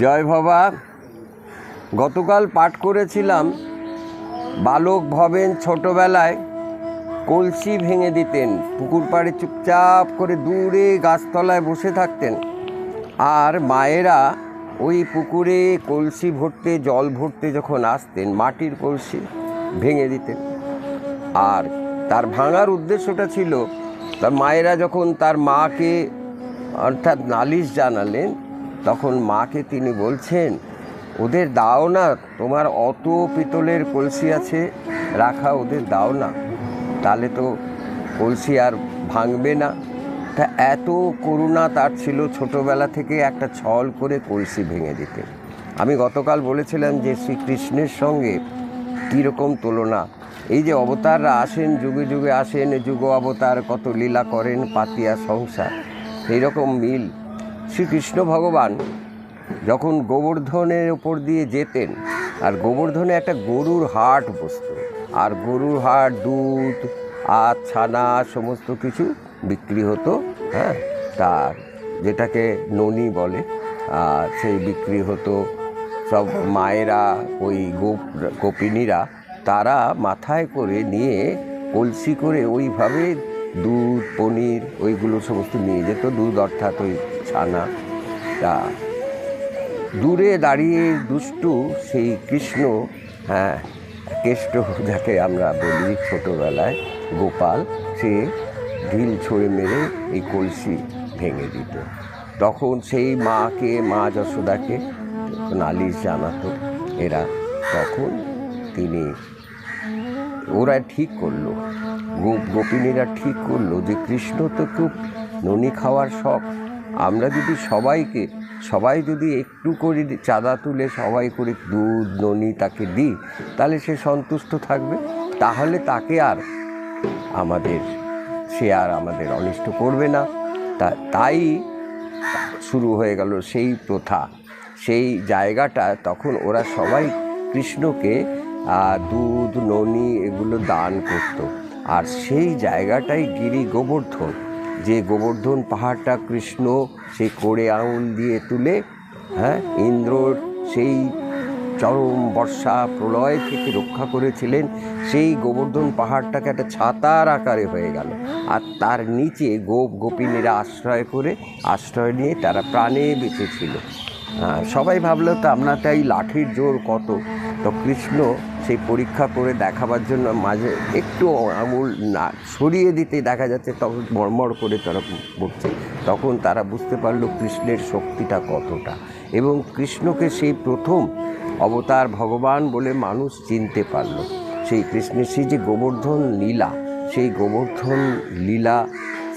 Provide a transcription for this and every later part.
জয় বাবা গতকাল পাঠ করেছিলাম, বালক ভবেন ছোটবেলায় কলসি ভেঙে দিতেন, পুকুর পাড়ে চুপচাপ করে দূরে গাছতলায় বসে থাকতেন। আর মায়েরা ওই পুকুরে কলসি ভরতে, জল ভরতে যখন আসতেন, মাটির কলসি ভেঙে দিতেন। আর তার ভাঙার উদ্দেশ্যটা ছিল, তার মায়েরা যখন তার মাকে অর্থাৎ নালিশ জানালেন তখন মাকে তিনি বলছেন, ওদের দাও না, তোমার অত পিতলের কলসি আছে, রাখা ওদের দাও না। তাহলে তো কলসি আর ভাঙবে না। তা এত করুণা তার ছিল ছোটোবেলা থেকে একটা ছল করে কলসি ভেঙে দিতে। আমি গতকাল বলেছিলাম যে শ্রীকৃষ্ণের সঙ্গে কীরকম তুলনা। এই যে অবতাররা আসেন, যুগে যুগে আসেন, যুগ অবতার কত লীলা করেন, পাতিয়া সংসার সেই রকম মিল শ্রীকৃষ্ণ ভগবান যখন গোবর্ধনের ওপর দিয়ে যেতেন, আর গোবর্ধনে একটা গরুর হাট বসত, আর গরুর হাট, দুধ আর ছানা সমস্ত কিছু বিক্রি হতো হ্যাঁ? তার যেটাকে ননি বলে, আর সেই বিক্রি হতো। সব মায়েরা, ওই গোপ, গোপিনীরা, তারা মাথায় করে নিয়ে কলসি করে ওইভাবে দুধ, পনির, ওইগুলো সমস্ত নিয়ে যেত। দুধ অর্থাৎ ওই ছানা। তা দূরে দাঁড়িয়ে দুষ্টু সেই কৃষ্ণ হ্যাঁ কেষ্ট যাকে আমরা বলি ছোটোবেলায়, গোপাল, সে ঢিল ছড়ে মেরে এই কলসি ভেঙে দিত। তখন সেই মাকে, মা যশোদাকে নালিশ জানাতো। এরা তখন তিনি, ওরা ঠিক করল। গোপ গোপিনীরা ঠিক করল যে কৃষ্ণ তো খুব ননি খাওয়ার শখ। আমরা যদি সবাইকে, সবাই যদি একটু করে চাঁদা তুলে সবাই করে দুধ, ননি তাকে দিই, তাহলে সে সন্তুষ্ট থাকবে। তাহলে তাকে আর আমাদের, সে আর আমাদের অনিষ্ট করবে না। তাই শুরু হয়ে গেল সেই প্রথা। সেই জায়গাটা তখন ওরা সবাই কৃষ্ণকে দুধ, ননি এগুলো দান করত। আর সেই জায়গাটাই গিরি গোবর্ধন যে গোবর্ধন পাহাড়টা কৃষ্ণ সেই কোড়ে আঙুল দিয়ে তুলে হ্যাঁ ইন্দ্রর সেই চরম বর্ষা প্রলয় থেকে রক্ষা করেছিলেন, সেই গোবর্ধন পাহাড়টাকে একটা ছাতার আকারে হয়ে গেল। আর তার নিচে গোপ গোপিনীরা আশ্রয় করে, আশ্রয় নিয়ে তারা প্রাণে বেঁচেছিল। সবাই ভাবলো, তো আমরা তাই লাঠির জোর কত? তো কৃষ্ণ সেই পরীক্ষা করে দেখাবার জন্য মাঝে একটু আঙুল না, সরিয়ে দিতে দেখা যাচ্ছে তখন মরমর করে তারা পড়ছে তখন তারা বুঝতে পারল কৃষ্ণের শক্তিটা কতটা। এবং কৃষ্ণকে সেই প্রথম অবতার ভগবান বলে মানুষ চিনতে পারল। সেই কৃষ্ণের সেই যে গোবর্ধন লীলা, সেই গোবর্ধন লীলা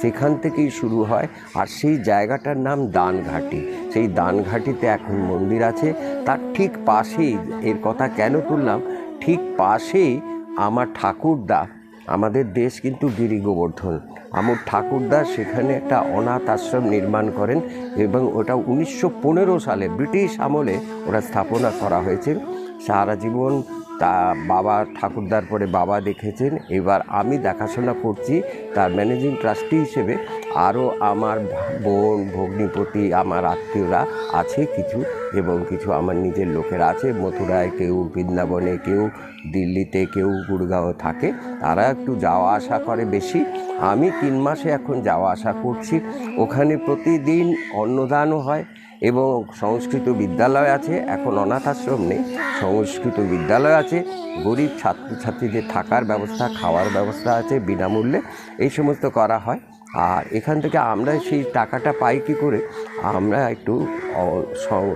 সেখান থেকেই শুরু হয় আর সেই জায়গাটার নাম দানঘাটি। সেই দানঘাটিতে এখন মন্দির আছে। তার ঠিক পাশেই, এর কথা কেন তুললাম, ঠিক পাশেই আমার ঠাকুরদা, আমাদের দেশ কিন্তু গিরি গোবর্ধন আমার ঠাকুরদা সেখানে একটা অনাথ আশ্রম নির্মাণ করেন এবং ওটা উনিশশো পনেরো সালে ব্রিটিশ আমলে ওরা স্থাপনা করা হয়েছে। সারা জীবন তা বাবা ঠাকুরদার পরে বাবা দেখেছেন। এবার আমি দেখাশোনা করছি তার ম্যানেজিং ট্রাস্টি হিসেবে। আরও আমার বোন, ভগ্নিপতি, আমার আত্মীয়রা আছে কিছু এবং কিছু আমার নিজের লোকেরা আছে। মথুরায় কেউ বৃন্দাবনে, কেউ দিল্লিতে, কেউ গুড়গাঁও থাকে। তারা একটু যাওয়া আসা করে বেশি। আমি তিন মাসে এখন যাওয়া আসা করছি। ওখানে প্রতিদিন অন্নদানও হয়। এবং সংস্কৃত বিদ্যালয় আছে, এখন অনাথ আশ্রম নেই সংস্কৃত বিদ্যালয় আছে। গরিব ছাত্রছাত্রীদের থাকার ব্যবস্থা, খাওয়ার ব্যবস্থা আছে বিনামূল্যে, এই সমস্ত করা হয়। আর এখান থেকে আমরা সেই টাকাটা পাই কী করে? আমরা একটু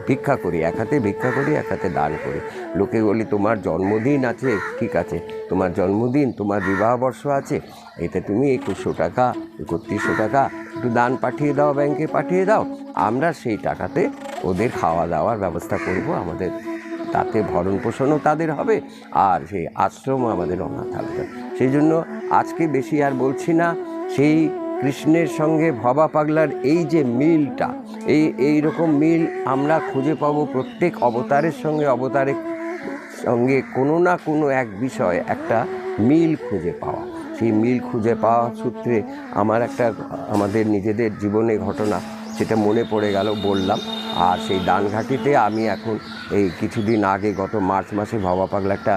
ভিক্ষা করি, এক হাতে ভিক্ষা করি, এক হাতে দান করি। লোকে বলি, তোমার জন্মদিন আছে? ঠিক আছে। তোমার জন্মদিন, তোমার বিবাহবর্ষ আছে। এতে তুমি একুশশো টাকা, একত্রিশশো টাকা একটু দান পাঠিয়ে দাও, ব্যাংকে পাঠিয়ে দাও। আমরা সেই টাকাতে ওদের খাওয়া দাওয়ার ব্যবস্থা করব। আমাদের তাতে ভরণ পোষণও তাদের হবে আর সেই আশ্রমও আমাদের অনাথ থাকবে। সেই জন্য আজকে বেশি আর বলছি না, সেই কৃষ্ণের সঙ্গে ভবা পাগলার এই যে মিলটা, এই এই রকম মিল আমরা খুঁজে পাবো প্রত্যেক অবতারের সঙ্গে অবতারের সঙ্গে কোনো না কোনো এক বিষয় একটা মিল খুঁজে পাওয়া। সেই মিল খুঁজে পাওয়া সূত্রে আমার একটা, আমাদের নিজেদের জীবনে ঘটনা সেটা মনে পড়ে গেল বললাম। আর সেই দানঘাটিতে আমি এখন এই কিছুদিন আগে গত মার্চ মাসে ভবা পাগলা একটা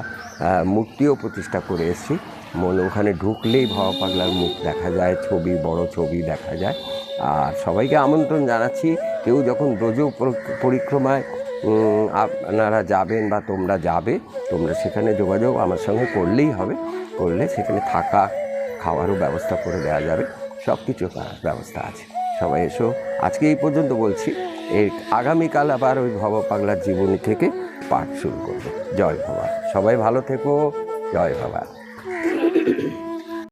মূর্তিও প্রতিষ্ঠা করে এসেছি। মনে, ওখানে ঢুকলেই ভবা পাগলার মুখ দেখা যায়, ছবি, বড় ছবি দেখা যায়। আর সবাইকে আমন্ত্রণ জানাচ্ছি, কেউ যখন ব্রজ পরিক্রমায় আপনারা যাবেন বা তোমরা যাবে, তোমরা সেখানে যোগাযোগ আমার সঙ্গে করলেই হবে। করলে সেখানে থাকা, খাওয়ারও ব্যবস্থা করে দেওয়া যাবে। সব কিছু ব্যবস্থা আছে। সবাই এসো। আজকে এই পর্যন্ত বলছি, এর আগামীকাল আবার ওই ভব পাগলার জীবনী থেকে পাঠ শুরু করব। জয় ভবা। সবাই ভালো থেকো। জয় ভবা।